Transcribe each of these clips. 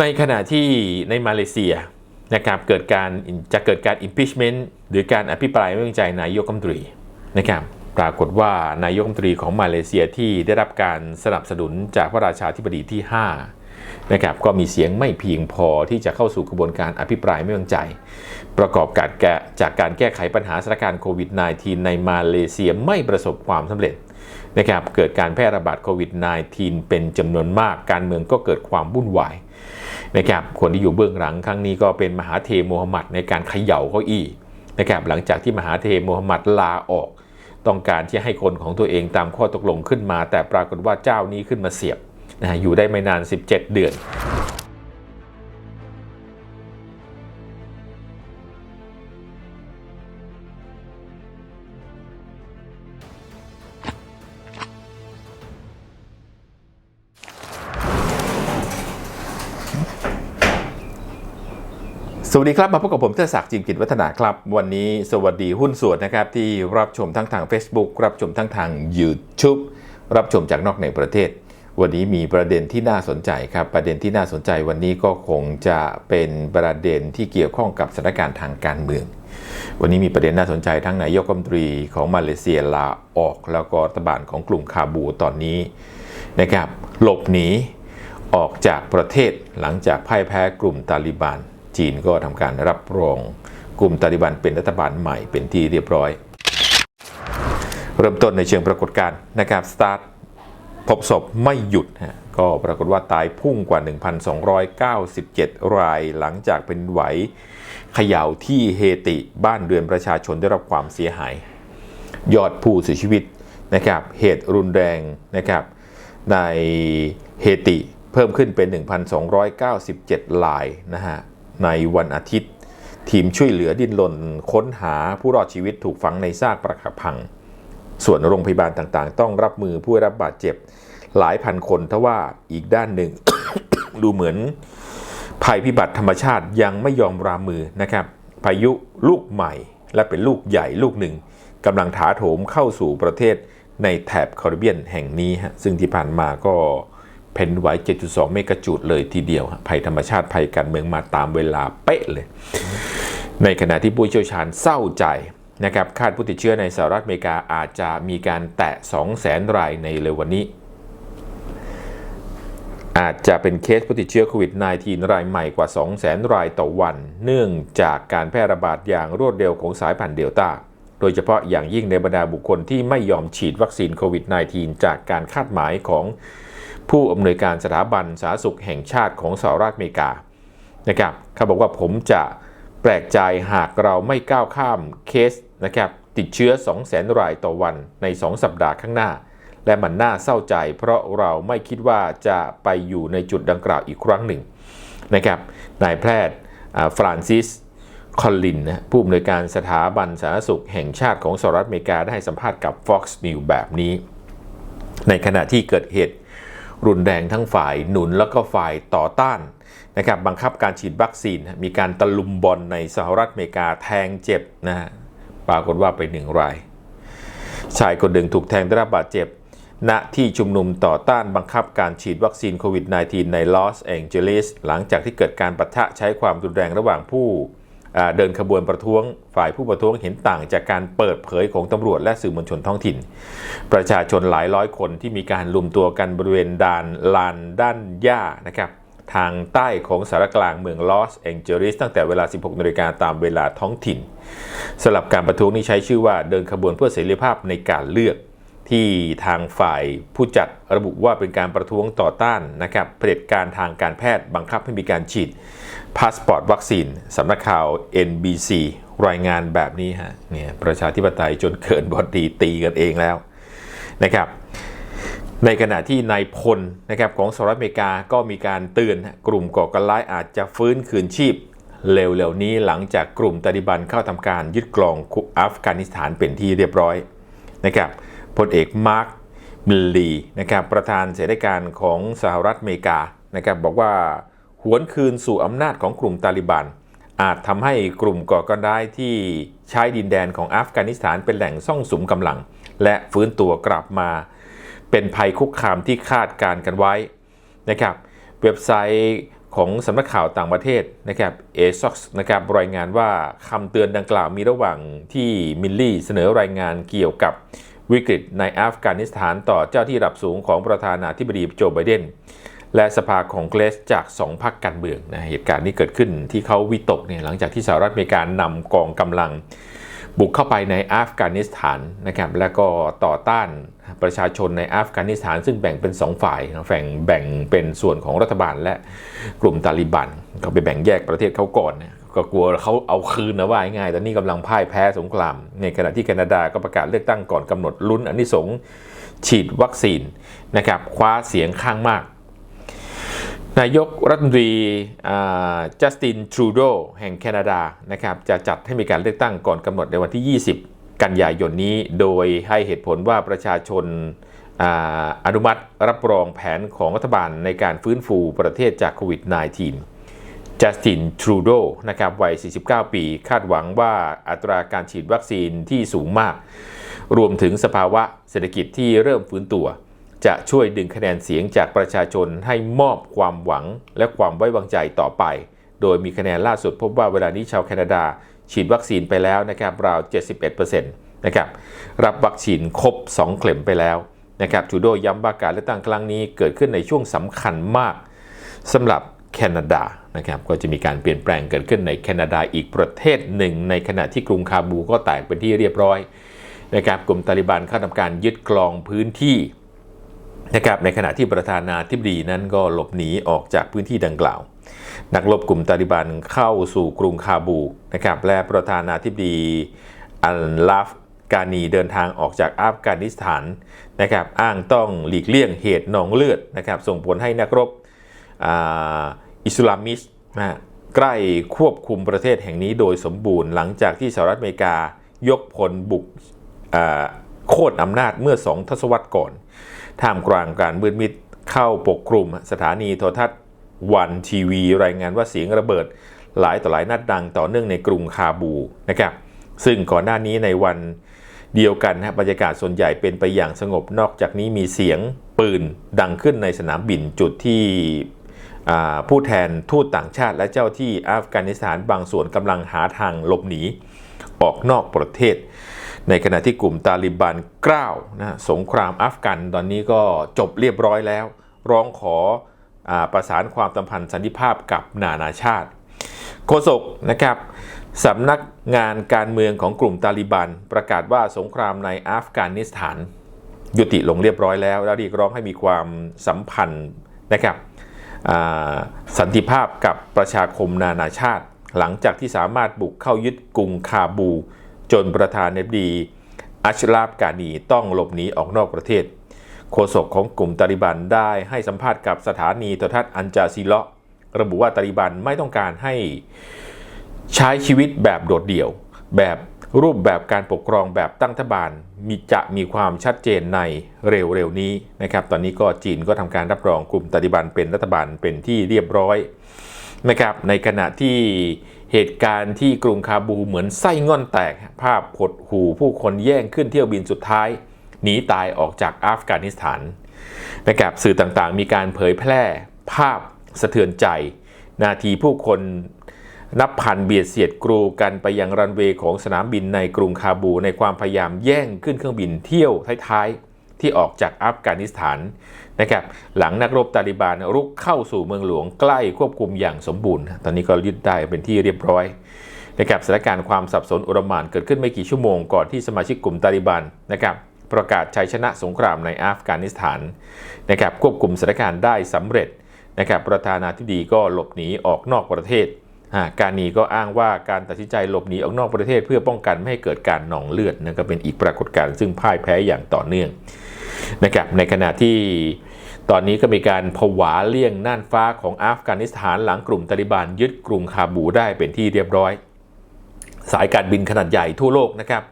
ในขณะที่ในมาเลเซียนะครับเกิดการจะเกิดการ impeachment หรือการอภิปรายไม่ไว้วางใจนายกรัฐมนตรีนะครับปรากฏว่านายกรัฐมนตรีของมาเลเซียที่ได้รับการสนับสนุนจากพระราชาธิบดีที่ 5 นะครับ ก็มีเสียงไม่เพียงพอที่จะเข้าสู่กระบวนการอภิปรายไม่ไว้วางใจ ประกอบกับแกจากการแก้ไขปัญหาสถานการณ์โควิด -19 ในมาเลเซียไม่ประสบความสำเร็จนะครับเกิดการแพร่ระบาดโควิด -19 เป็นจำนวนมากการเมืองก็เกิดความวุ่นวาย นะครับคนที่อยู่เบื้องหลังครั้งนี้ก็เป็นมหาเทโมฮัมหมัดในการเขย่าเก้าอี้นะครับหลังจากที่มหาเทโมฮัมหมัดลาออก ต้องการที่ให้คนของตัวเองตามข้อตกลงขึ้นมา แต่ปรากฏว่าเจ้านี้ขึ้นมาเสียบนะฮะอยู่ได้ไม่นาน 17 เดือน วัสดีครับ มาพบกับผมเทศศักดิ์จิมกิจวัฒนาครับ วันนี้สวัสดีหุ้นส่วนนะครับ ที่รับชมทั้งทาง Facebook รับชมทั้งทาง YouTube รับชมจากนอกในประเทศ วันนี้มีประเด็นที่น่าสนใจครับ ประเด็นที่น่าสนใจวันนี้ก็คงจะเป็นประเด็นที่เกี่ยวข้องกับสถานการณ์ทางการเมือง วันนี้มีประเด็นน่าสนใจทั้งนายกรัฐมนตรีของมาเลเซียลาออก แล้วก็รัฐบาลของกลุ่มคาบูตอนนี้นะครับหลบหนีออกจากประเทศหลังจากพ่ายแพ้กลุ่มตาลิบัน จีนก็ทำการรับรองกลุ่มตาลิบันเป็นรัฐบาลใหม่เป็นที่เรียบร้อย เริ่มต้นในเชิงปรากฏการณ์นะครับสตาร์ทพบศพไม่หยุดฮะก็ปรากฏว่าตายพุ่งกว่า 1,297 รายหลังจากเป็นไหวเขย่าที่เฮติบ้านเรือนประชาชนได้รับความเสียหาย ยอดผู้เสียชีวิตนะครับเหตุรุนแรงนะครับในเฮติเพิ่มขึ้นเป็น 1,297 รายนะฮะ ในวันอาทิตย์ ทีมช่วยเหลือดิ้นรนค้นหาผู้รอดชีวิตถูกฝังในซากปรักหักพัง ส่วนโรงพยาบาลต่างๆ ต้องรับมือผู้ได้รับบาดเจ็บหลายพันคนทว่าอีกด้านหนึ่ง ดูเหมือนภัยพิบัติธรรมชาติยังไม่ยอมรามือนะครับพายุลูกใหม่และเป็นลูกใหญ่ลูกหนึ่งกำลังถาโถมเข้าสู่ประเทศในแถบแคริบเบียนแห่งนี้ฮะซึ่งที่ผ่านมาก็ แผ่นไหว 7.2 เมกะจูดเลยทีเดียว ภัยธรรมชาติภัยการเมืองมาตามเวลาเป๊ะเลย ในขณะที่ผู้เชี่ยวชาญเศร้าใจนะครับคาดผู้ติดเชื้อในสหรัฐอเมริกาอาจจะมีการแตะ 200,000 รายในเร็ววันนี้ อาจจะเป็นเคสผู้ติดเชื้อโควิด -19 รายใหม่กว่า 200,000 รายต่อวัน เนื่องจากการแพร่ระบาดอย่างรวดเร็วของสายพันธุ์เดลต้าโดยเฉพาะอย่างยิ่งในบรรดาบุคคลที่ไม่ยอมฉีดวัคซีนโควิด -19 จากการคาดหมายของ ผู้อำนวยการสถาบันสาธารณสุขแห่งชาติของสหรัฐอเมริกานะครับเขาบอกว่าผมจะแปลกใจหากเราไม่ก้าวข้ามเคสนะครับติดเชื้อ 200,000 รายต่อวันใน 2 สัปดาห์ข้างหน้า และมันน่าเศร้าใจ เพราะเราไม่คิดว่าจะไปอยู่ในจุดดังกล่าวอีกครั้งหนึ่งนะครับนายแพทย์ฟรานซิสคอลลินนะผู้อำนวยการสถาบันสาธารณสุขแห่งชาติของสหรัฐอเมริกาได้ให้สัมภาษณ์กับ Fox News แบบนี้ ในขณะที่เกิดเหตุ รุนแรงทั้งฝ่ายหนุนแล้วก็ฝ่ายต่อต้านนะครับบังคับการฉีดวัคซีน มีการตะลุมบอลในสหรัฐอเมริกาแทงเจ็บนะฮะปรากฏว่าไปหนึ่งราย ชายคนหนึ่งถูกแทงได้รับบาดเจ็บ ณที่ชุมนุมต่อต้านบังคับการฉีดวัคซีนโควิด -19 ในลอสแองเจลิสหลังจากที่เกิดการปะทะใช้ความรุนแรงระหว่างผู้ เดินขบวนประท้วงฝ่ายผู้ประท้วงเห็นต่างจากการเปิดเผยของตำรวจและสื่อมวลชนท้องถิ่น ประชาชนหลายร้อยคนที่มีการรวมตัวกันบริเวณดานลานด้านหญ้านะครับทางใต้ของสารกลางเมืองลอสแองเจลิสตั้งแต่เวลา 16นาฬิกาตามเวลาท้องถิ่นสำหรับการประท้วงนี้ใช้ชื่อว่าเดินขบวนเพื่อเสรีภาพในการเลือก ที่ทางฝ่ายผู้จัดระบุว่าเป็นการประท้วงต่อต้านนะครับเผด็จการทางการแพทย์บังคับให้มีการฉีด พาสปอร์ตวัคซีนสำนักข่าว NBC รายงานแบบนี้ฮะเนี่ยประชาธิปไตยจนเกินบอดีตีกันเองแล้วนะครับ ในขณะที่นายพลนะครับของสหรัฐอเมริกาก็มีการเตือนกลุ่มก่อการร้ายอาจจะฟื้นคืนชีพ เร็วๆนี้หลังจากกลุ่มตาลิบันเข้าทำการยึดกรองอัฟกานิสถานเป็นที่เรียบร้อยนะครับพลเอกมาร์คมิลลีนะครับประธานเสนาธิการของสหรัฐอเมริกานะครับบอกว่า หวนคืนสู่อำนาจของกลุ่มตาลิบัน อาจทำให้กลุ่มก่อการร้ายที่ใช้ดินแดนของอัฟกานิสถานเป็นแหล่งซ่องสุมกำลัง และฟื้นตัวกลับมา เป็นภัยคุกคามที่คาดการกันไว้นะครับเว็บไซต์ของสำนักข่าวต่างประเทศนะครับเอซ็อกนะครับรายงานว่าคำเตือนดังกล่าวมีระหว่างที่มิลลี่เสนอรายงานเกี่ยวกับวิกฤตในอัฟกานิสถานต่อเจ้าที่ระดับสูงของประธานาธิบดีโจไบเดน และสภาของเกรสจากสองพรรคการเมืองนะเหตุการณ์นี้เกิดขึ้นที่เขาวิตกเนี่ยหลังจากที่สหรัฐอเมริกานำกองกำลังบุกเข้าไปในอัฟกานิสถานนะครับแล้วก็ต่อต้านประชาชนในอัฟกานิสถาน ซึ่งแบ่งเป็น 2 ฝ่ายนะแบ่งแบ่งเป็นส่วนของรัฐบาลและกลุ่มตาลิบันเขาไปแบ่งแยกประเทศเขาก่อนนะก็กลัวเขาเอาคืนนะว่าง่ายๆตอนนี้กำลังพ่ายแพ้สงคราม ในขณะที่แคนาดาก็ประกาศเลือกตั้งก่อนกำหนดลุ้นอนนิสงส์ฉีดวัคซีนนะครับคว้าเสียงข้างมาก นายกรัฐมนตรีจัสตินทรูโดแห่งแคนาดานะครับจะจัดให้มีการเลือกตั้งก่อนกำหนดในวันที่ 20 กันยายนนี้ โดยให้เหตุผลว่าประชาชนออนุมัติรับรองแผนของรัฐบาลในการฟื้นฟูประเทศจากโควิด -19 จัสตินทรูโดนะครับวัย 49 ปี คาดหวังว่าอัตราการฉีดวัคซีนที่สูงมาก รวมถึงสภาวะเศรษฐกิจที่เริ่มฟื้นตัว จะช่วยดึงคะแนนเสียงจากประชาชนให้มอบความหวังและความไว้วางใจต่อไป โดยมีคะแนนล่าสุดพบว่าเวลานี้ชาวแคนาดา ฉีดวัคซีนไปแล้วนะครับราว 71%นะครับรับวัคซีนครบ 2 เข็มไปแล้วนะครับจูโดย้ำว่าการเลือกตั้งครั้งนี้เกิดขึ้นในช่วงสำคัญมากสำหรับแคนาดานะครับก็จะมีการเปลี่ยนแปลงเกิดขึ้นในแคนาดาอีกประเทศหนึ่ง ในขณะที่กรุงคาบูก็แตกเป็นที่เรียบร้อยนะครับกลุ่มตาลิบันเข้าทำการยึดครองพื้นที่ นะครับในขณะที่ประธานาธิบดีนั้นก็หลบหนีออกจากพื้นที่ดังกล่าว นักรบกลุ่มตาลิบันเข้าสู่กรุงคาบูนะครับและประธานาธิบดีอัลลาฟกานีเดินทางออกจากอัฟกานิสถานนะครับอ้างต้องหลีกเลี่ยงเหตุหนองเลือดนะครับส่งผลให้นักรบอิสลามิสนะใกล้ควบคุมประเทศแห่งนี้โดยสมบูรณ์หลังจากที่สหรัฐอเมริกายกพลบุกโค่นอำนาจเมื่อสองทศวรรษก่อน ท่ามกลางการมืดมิดเข้าปกคลุมสถานีโทรทัศน์วันทีวี รายงานว่าเสียงระเบิด หลายต่อหลายนัดดังต่อเนื่องในกรุงคาบูนะครับซึ่งก่อนหน้านี้ในวันเดียวกันนะบรรยากาศส่วนใหญ่เป็นไปอย่างสงบนอกจากนี้มีเสียงปืนดังขึ้นในสนามบินจุดที่ผู้แทนทูตต่างชาติและเจ้าที่อัฟกานิสถานบางส่วนกำลังหาทางหลบหนี ออกนอกประเทศ ในขณะที่กลุ่มตาลิบันกล้าวนะสงครามอัฟกันตอนนี้ก็จบเรียบร้อยแล้ว ร้องขออประสานความสัมพันธ์สันติภาพกับนานาชาติ โฆษกนะครับสำนักงานการเมืองของกลุ่มตาลิบัน ประกาศว่าสงครามในอัฟกานิสถาน ยุติลงเรียบร้อยแล้ว และเรียกร้องให้มีความสัมพันธ์นะครับสันติภาพกับประชาคมนานาชาติ หลังจากที่สามารถบุกเข้ายึดกรุงคาบู จนประธานาธิบดีอัชราบกานีต้องหลบหนีออกนอกประเทศ โฆษกของกลุ่มตาลิบันได้ให้สัมภาษณ์กับสถานีโทรทัศน์อันจาซีเลาะระบุว่าตาลิบันไม่ต้องการให้ใช้ชีวิตแบบโดดเดี่ยว แบบรูปแบบการปกครองแบบตั้งรัฐบาลมีจะมีความชัดเจนในเร็วๆนี้นะครับ ตอนนี้ก็จีนก็ทำการรับรองกลุ่มตาลิบันเป็นรัฐบาลเป็นที่เรียบร้อยนะครับ ในขณะที่ เหตุการณ์ที่กรุงคาบูเหมือนไส้ง่อนแตก ภาพหดหูผู้คนแย่งขึ้นเที่ยวบินสุดท้ายหนีตายออกจากอัฟกานิสถานนะครับสื่อต่างๆ มีการเผยแพร่ภาพสะเทือนใจ นาทีผู้คนนับพันเบียดเสียดกรูกันไปยังรันเวย์ของสนามบินในกรุงคาบู ในความพยายามแย่งขึ้นเครื่องบินเที่ยวท้ายๆ ที่ออกจากอัฟกานิสถาน นะครับหลังนักรบตาลิบันรุกเข้าสู่เมืองหลวงใกล้ควบคุมอย่างสมบูรณ์ ตอนนี้ก็ยึดได้เป็นที่เรียบร้อยนะครับสถานการณ์ความสับสนอุรมานเกิดขึ้นไม่กี่ชั่วโมงก่อนที่สมาชิกกลุ่มตาลิบันนะครับประกาศชัยชนะสงครามในอัฟกานิสถานนะครับควบคุมสถานการณ์ได้สำเร็จนะครับประธานาธิบดีก็หลบหนีออกนอกประเทศการนีก็อ้างว่าการตัดสินใจหลบหนีออกนอกประเทศ เพื่อป้องกันไม่ให้เกิดการหนองเลือดนั่นก็เป็นอีกปรากฏการณ์ซึ่งพ่ายแพ้อย่างต่อเนื่อง นะครับในขณะที่ตอนนี้ก็มีการผวาเลี่ยงน่านฟ้าของอัฟกานิสถานหลังกลุ่มตาลิบันยึดกรุงคาบูได้เป็นที่เรียบร้อย สายการบินขนาดใหญ่ทั่วโลกนะครับ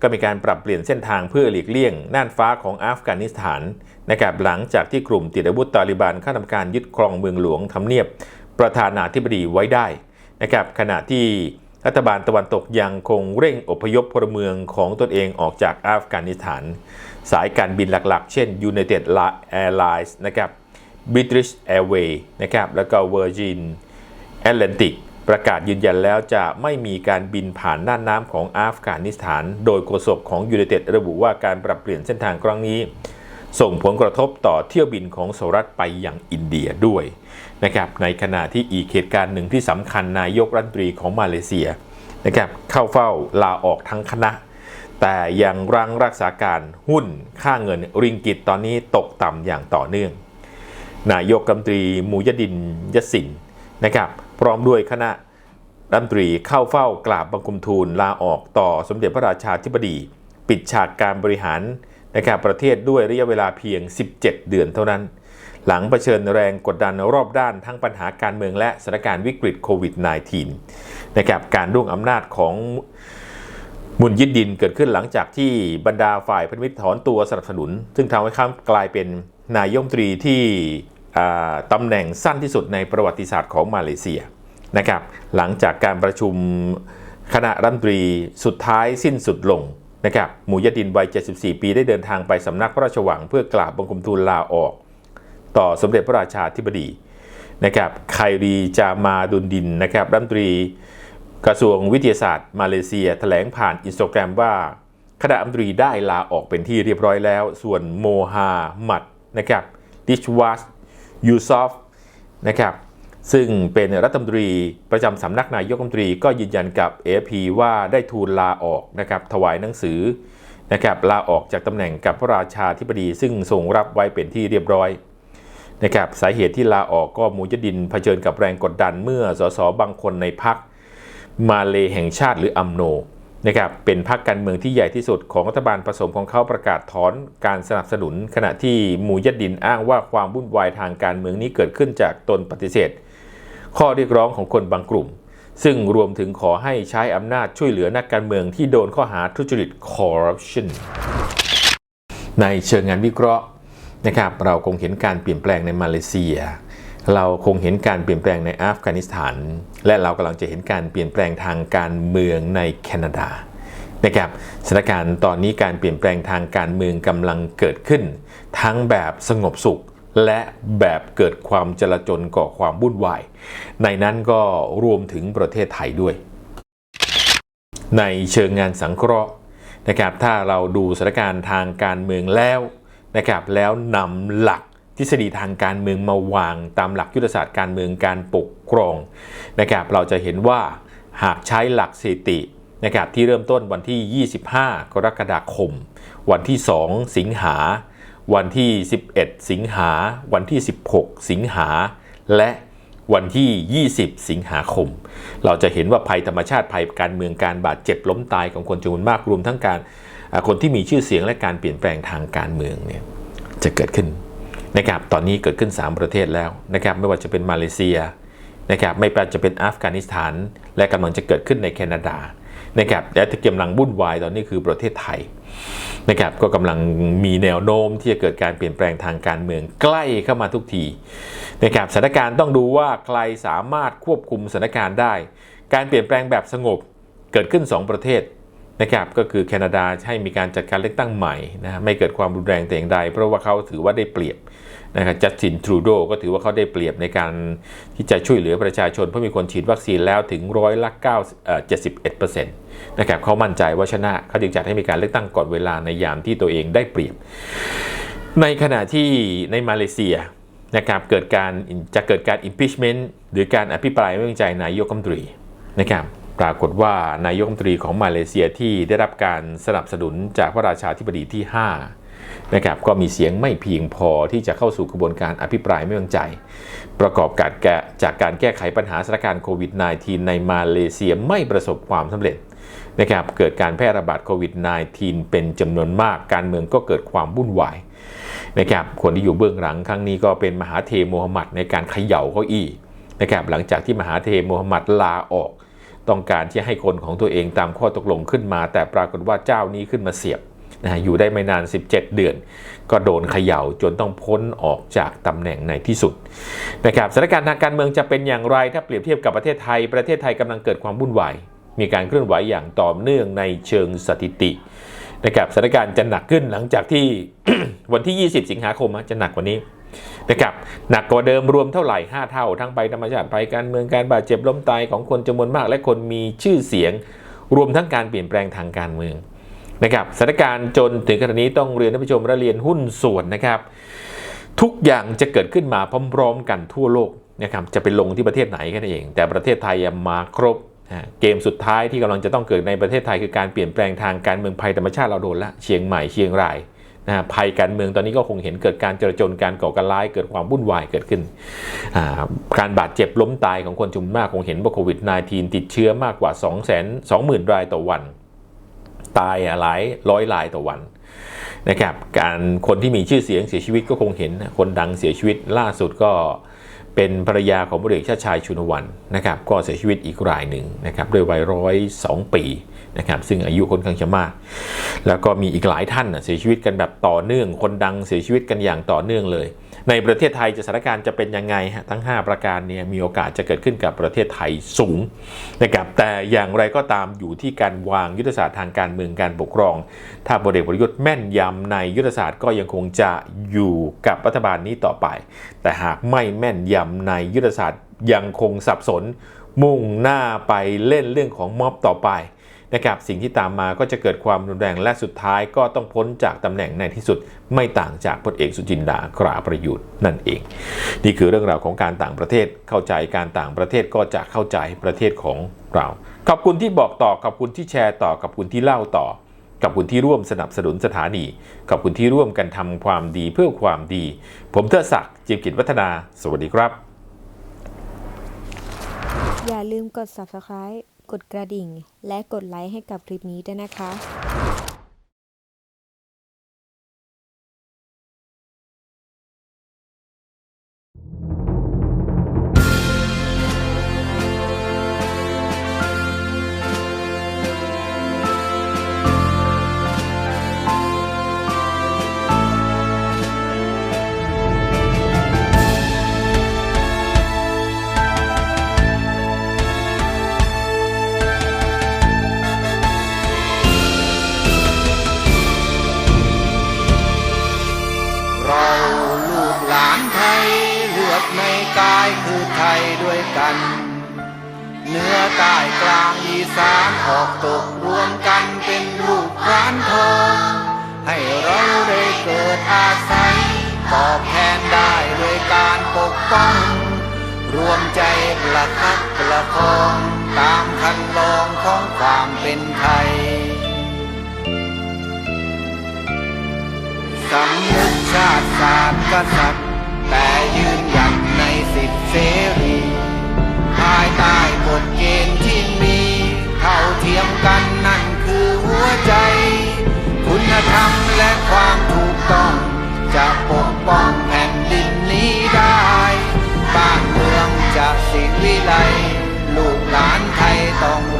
ก็มีการปรับเปลี่ยนเส้นทางเพื่อหลีกเลี่ยงน่านฟ้าของอัฟกานิสถานนะครับหลังจากที่กลุ่มติดอาวุธตาลิบันเข้าทำการยึดครองเมืองหลวงทำเนียบประธานาธิบดีไว้ได้นะครับขณะที่รัฐบาลตะวันตกยังคงเร่งอพยพพลเมืองของตนเองออกจากอัฟกานิสถาน สายการบินหลักๆ เช่น United Airlines นะครับ British Airways นะครับแล้วก็ Virgin Atlantic ประกาศยืนยันแล้วจะไม่มีการบินผ่านน่านน้ำของอัฟกานิสถาน โดยโฆษกของยู n นเต็ดระบุว่าการปรับเปลี่ยนเส้นทางครั้งนี้ ส่งผลกระทบต่อเที่ยวบินของสหรัฐไปยังอินเดียด้วยนะครับในขณะที่อีกเหตุการณ์หนึ่งที่สำคัญนายกรัฐมนตรีของมาเลเซียนะครับเข้าเฝ้าลาออกทั้งคณะ แต่ยังรังรักษาการหุ้นค่าเงินริงกิตตอนนี้ตกต่ำอย่างต่อเนื่อง นายกรัมตรีมูยดินยศินนะครับ พร้อมด้วยคณะรัฐมนตรีเข้าเฝ้ากราบบังคมทูลลาออกต่อสมเด็จพระราชาธิบดี ปิดฉากการบริหารนะครับประเทศด้วยระยะเวลาเพียง 17 เดือนเท่านั้น หลังเผชิญแรงกดดันรอบด้านทั้งปัญหาการเมืองและสถานการณ์วิกฤตโควิด -19 นะครับการร่วงอำนาจของ มุนยิดดินเกิดขึ้นหลังจากที่บรรดาฝ่ายพันธมิตรถอนตัวสนับสนุน ซึ่งทำให้เขามกลายเป็นนายมตรีที่ตำแหน่งสั้นที่สุดในประวัติศาสตร์ของมาเลเซียนะครับ หลังจากการประชุมคณะรัฐมนตรีสุดท้ายสิ้นสุดลงนะครับมูยดินวัย 74 ปีได้เดินทางไปสำนักพระราชวังเพื่อกราบบังคมทูลลาออก ต่อสมเด็จพระราชาธิบดีนะครับไครีจามาดุนดินนะครับรัฐมนตรี กระทรวงวิทยาศาสตร์มาเลเซียแถลงผ่านอินสตาแกรมว่าคณะรัมตรีได้ลาออกเป็นที่เรียบร้อยแล้ว ส่วนโมฮามัดนะครับดิชวัสยูซอฟนะครับซึ่งเป็นรัฐมนตรีประจำสำนักนายกรัฐมนตรีก็ยืนยันกับ AFP ว่าได้ทูลลาออกนะครับถวายหนังสือนะครับลาออกจากตำแหน่งกับพระราชาธิบดีซึ่งทรงรับไว้เป็นที่เรียบร้อยนะครับสาเหตุที่ลาออกก็มูจดินเผชิญกับแรงกดดันเมื่อสสบางคนในพัก มาเลแห่งชาติหรืออัมโนนะครับเป็นพรรคการเมืองที่ใหญ่ที่สุดของรัฐบาลผสมของเขาประกาศถอนการสนับสนุน ขณะที่มูยดินอ้างว่าความวุ่นวายทางการเมืองนี้เกิดขึ้นจากตนปฏิเสธ ข้อเรียกร้องของคนบางกลุ่ม ซึ่งรวมถึงขอให้ใช้อำนาจช่วยเหลือนักการเมืองที่โดนข้อหาทุจริต corruption ในเชิงงานวิเคราะห์นะครับเราคงเห็นการเปลี่ยนแปลงในมาเลเซีย เราคงเห็นการเปลี่ยนแปลงในอัฟกานิสถาน และเรากำลังจะเห็นการเปลี่ยนแปลงทางการเมืองในแคนาดานะครับสถานการณ์ตอนนี้การเปลี่ยนแปลงทางการเมืองกำลังเกิดขึ้น ทั้งแบบสงบสุขและแบบเกิดความจลาจลก่อความวุ่นวาย ในนั้นก็รวมถึงประเทศไทยด้วย ในเชิงงานสังเคราะห์นะครับถ้าเราดูสถานการณ์ทางการเมืองแล้วนะครับแล้วนำหลัก ทฤษฎีทางการเมืองมาวางตามหลักยุทธศาสตร์การเมืองการปกครองนะครับเราจะเห็นว่าหากใช้หลักสถิตินะครับที่เริ่มต้นวันที่ 25 กรกฎาคม วันที่ 2 สิงหา วันที่ 11 สิงหา วันที่ 16 สิงหา และวันที่ 20 สิงหาคม เราจะเห็นว่าภัยธรรมชาติภัยการเมืองการบาดเจ็บล้มตายของคนจำนวนมากรวมทั้งการคนที่มีชื่อเสียงและการเปลี่ยนแปลงทางการเมืองเนี่ยจะเกิดขึ้น นะครับตอนนี้เกิดขึ้น 3 ประเทศแล้วนะครับไม่ว่าจะเป็นมาเลเซียนะครับไม่ว่าจะเป็นอัฟกานิสถาน และกำลังจะเกิดขึ้นในแคนาดานะครับและที่กำลังวุ่นวายตอนนี้คือประเทศไทยนะครับก็กำลังมีแนวโน้มที่จะเกิดการเปลี่ยนแปลงทางการเมืองใกล้เข้ามาทุกทีนะครับสถานการณ์ต้องดูว่าใครสามารถควบคุมสถานการณ์ได้ การเปลี่ยนแปลงแบบสงบเกิดขึ้น 2 ประเทศนะครับก็คือแคนาดาให้มีการจัดการเลือกตั้งใหม่นะไม่เกิดความรุนแรงแต่อย่างใด เพราะว่าเขาถือว่าได้เปรียบ นะครับจัสตินทรูโดก็ถือว่าเขาได้เปรียบในการที่จะช่วยเหลือประชาชน เพราะมีคนฉีดวัคซีนแล้วถึงร้อยละ9เอ่อ71%นะครับเขามั่นใจว่าชนะเขาจึงจัดให้มีการเลือกตั้งก่อนเวลาในยามที่ตัวเองได้เปรียบ ในขณะที่ในมาเลเซียนะครับเกิดการจะเกิดการ impeachment หรือการอภิปรายไม่ไว้วางใจนายกรัฐมนตรีนะครับปรากฏว่านายกรัฐมนตรีของมาเลเซียที่ได้รับการสนับสนุนจากพระราชาธิบดีที่ 5 นะครับก็มีเสียงไม่เพียงพอที่จะเข้าสู่กระบวนการอภิปรายไม่วางใจ ประกอบกับแกจากการแก้ไขปัญหาสถานการณ์โควิด -19 ในมาเลเซียไม่ประสบความสำเร็จนะครับเกิดการแพร่ระบาดโควิด -19 เป็นจำนวนมากการเมืองก็เกิดความวุ่นวายนะครับคนที่อยู่เบื้องหลังครั้งนี้ก็เป็นมหาเทโมฮัมหมัดในการเขย่าเก้าอี้นะครับหลังจากที่มหาเทโมฮัมหมัดลาออก ต้องการที่ให้คนของตัวเองตามข้อตกลงขึ้นมา แต่ปรากฏว่าเจ้านี้ขึ้นมาเสียบ นะฮะอยู่ได้ไม่นาน 17 เดือน ก็โดนเขย่าจนต้องพ้นออกจากตำแหน่งในที่สุดนะครับสถานการณ์ทางการเมืองจะเป็นอย่างไรถ้าเปรียบเทียบกับประเทศไทย ประเทศไทยกำลังเกิดความวุ่นวายมีการเคลื่อนไหวอย่างต่อเนื่องในเชิงสถิตินะครับสถานการณ์จะหนักขึ้นหลังจากที่วันที่ 20 สิงหาคมจะหนักกว่านี้นะครับหนักกว่าเดิมรวมเท่าไหร่ 5 เท่า ทั้งไปธรรมชาติภัยการเมืองการบาดเจ็บล้มตายของคนจำนวนมากและคนมีชื่อเสียง รวมทั้งการเปลี่ยนแปลงทางการเมือง นะครับสถานการณ์จนถึงขณะนี้ต้องเรียนท่านผู้ชมและเรียนหุ้นส่วนนะครับ ทุกอย่างจะเกิดขึ้นมาพร้อมๆ กันทั่วโลกนะครับจะไปลงที่ประเทศไหนกันเอง แต่ประเทศไทยยังมาครบเกมสุดท้ายที่กำลังจะต้องเกิดในประเทศไทยคือการเปลี่ยนแปลงทางการเมืองภัยธรรมชาติเราโดนละเชียงใหม่เชียงรายนะภัยการเมืองตอนนี้ก็คงเห็นเกิดการจรจนการก่อการร้ายเกิดความวุ่นวายเกิดขึ้น การบาดเจ็บล้มตายของคนจำนวนมากคงเห็นว่าโควิด -19 ติดเชื้อมากกว่า2 2 0 0 0 0รายต่อวัน ตายหลายร้อยรายต่อวันนะครับการคนที่มีชื่อเสียงเสียชีวิตก็คงเห็นคนดังเสียชีวิตล่าสุดก็เป็นภรรยาของพลเอกชาติชายชุนวันนะครับก็เสียชีวิตอีกรายหนึ่งนะครับด้วยวัยร้อยสองปีนะครับซึ่งอายุค่อนข้างจะมาก แล้วก็มีอีกหลายท่านเสียชีวิตกันแบบต่อเนื่อง คนดังเสียชีวิตกันอย่างต่อเนื่องเลย ในประเทศไทยจะสถานการณ์จะเป็นยังไงฮะทั้ง 5 ประการเนี่ยมีโอกาสจะเกิดขึ้นกับประเทศไทยสูงนะครับแต่อย่างไรก็ตามอยู่ที่การวางยุทธศาสตร์ทางการเมืองการปกครอง ถ้าพลเอกประยุทธ์แม่นยำในยุทธศาสตร์ก็ยังคงจะอยู่กับรัฐบาลนี้ต่อไป แต่หากไม่แม่นยำในยุทธศาสตร์ยังคงสับสนมุ่งหน้าไปเล่นเรื่องของม็อบต่อไป นะครับสิ่งที่ตามมาก็จะเกิดความรุนแรงและสุดท้ายก็ต้องพ้นจากตำแหน่งในที่สุด ไม่ต่างจากพลเอกสุจินดากราประยุทธ์นั่นเอง นี่คือเรื่องราวของการต่างประเทศเข้าใจการต่างประเทศก็จะเข้าใจประเทศของเราขอบคุณที่บอกต่อขอบคุณที่แชร์ต่อขอบคุณที่เล่าต่อขอบคุณที่ร่วมสนับสนุนสถานี ขอบคุณที่ร่วมกันทำความดีเพื่อความดี ผมเทอศักดิ์จิมกิจวัฒนา สวัสดีครับ อย่าลืมกด subscribe กดกระดิ่ง และกดไลค์ให้กับคลิปนี้ด้วยนะคะ ด้วยกัน เนื้อใต้กลางอีสานออกตกรวมกันเป็นลูกพรานทองให้เราได้เกิดอาศัย ตอบแทนได้ด้วยการปกป้อง รวมใจประคับประคองตามคันลองของความเป็นไทยสำนึกชาติศาสตร์กษัตริย์แต่ยืนหยัด สิทธิเสรีภายใต้กฎเกณฑ์ที่มีเท่าเทียมกันนั่นคือหัวใจ คุณธรรมและความถูกต้อง จะปกป้องแผ่นดินนี้ได้บ้านเมืองจะสิวิไลลูกหลานไทยต้อง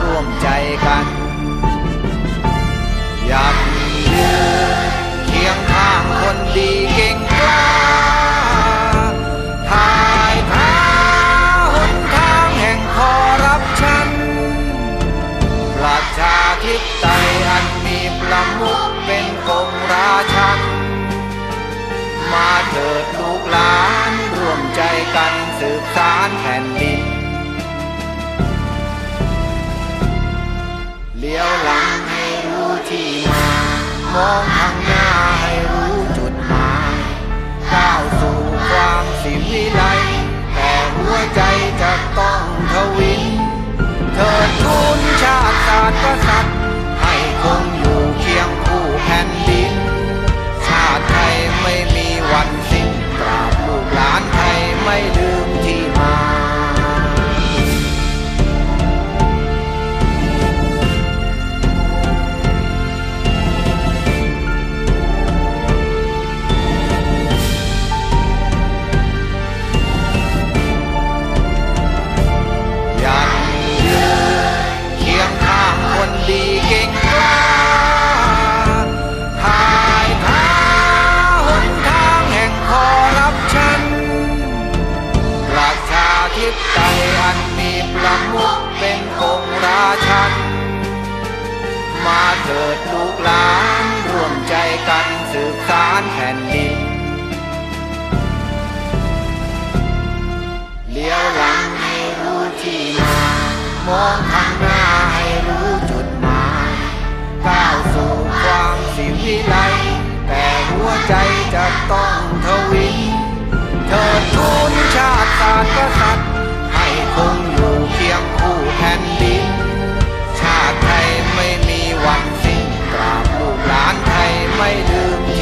สืบสารแผ่นดิน เลี้ยวหลังให้รู้ที่มา มองข้างหน้าให้รู้จุดหมายก้าวสู่ความสิวิไลแต่หัวใจจะต้องทวินเถิดทุนชาติศาสตร์กษัตริย์ วใจจะต้องทวินเธอทูนชาติศาสตร์กษัตริย์ให้คงอยู่เคียงคู่แผ่นดิน ชาติไทยไม่มีวันสิ้นตราบลูกหลานไทยไม่ลืม